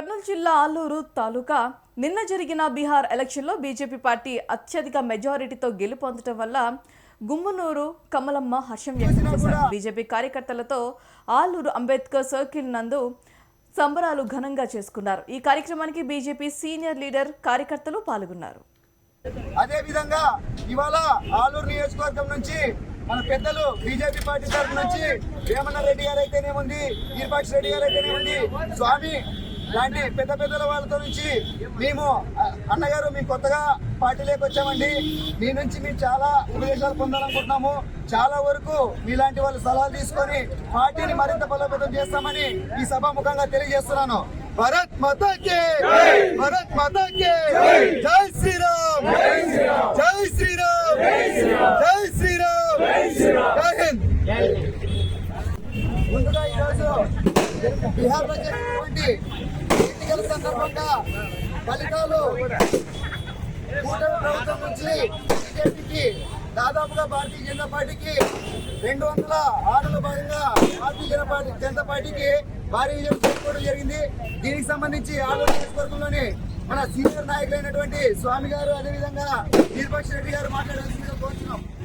కర్నూలు జిల్లా ఆలూరు తాలూకా నిన్న జరిగిన బీహార్ ఎలక్షన్లో బీజేపీ పార్టీ అత్యధిక మెజారిటీతో గెలుపొందడం వల్ల గుమ్మనూరు కమలమ్మ హర్షం వ్యక్తం చేశారు. బీజేపీ కార్యకర్తలతో ఆలూరు అంబేద్కర్ సర్కిల్ నందు సంబరాలు ఘనంగా చేసుకున్నారు. ఈ కార్యక్రమానికి బీజేపీ సీనియర్ లీడర్ కార్యకర్తలు పాల్గొన్నారు. అదే విధంగా ఇవాళ ఆలూరు నియోజకవర్గం నుంచి మన పెద్దలు బీజేపీ పార్టీ తరఫు నుంచి వేమన్న రెడ్డి గారు అయితేనేముంది వీరపాక్ష రెడ్డి గారు అయితేనేముంది స్వామి లాంటి పెద్ద పెద్దల వాళ్ళతో నుంచి మేము అన్నగారు మేము కొత్తగా పార్టీలోకి వచ్చామండి మీ నుంచి మేము చాలా ఉపదేశాలు పొందాలనుకుంటున్నాము. చాలా వరకు మీలాంటి వాళ్ళు సలహాలు తీసుకొని పార్టీని మరింత బలోపేతం చేస్తామని ఈ సభ ముఖంగా తెలియజేస్తున్నాను. భరత్ మాతాకి భరత్ మాతాకి జై! శ్రీరామ్! జై శ్రీరామ్! జై శ్రీరామ్! జై హింద్! ముందుగా ఈరోజు బీహార్లో జరిగినటువంటి సందర్భంగా ఫలితాలు కూటమి ప్రభుత్వం నుంచి బీజేపీకి దాదాపుగా భారతీయ జనతా పార్టీకి రెండు వందల ఆరులో భాగంగా భారతీయ జనతా పార్టీ జనతా పార్టీకి భారీ విజయం చేరుకోవడం జరిగింది. దీనికి సంబంధించి ఆలూరు నియోజకవర్గంలోని మన సీనియర్ నాయకులైనటువంటి స్వామి గారు అదేవిధంగా వీరపక్ష రెడ్డి గారు మాట్లాడాల్సి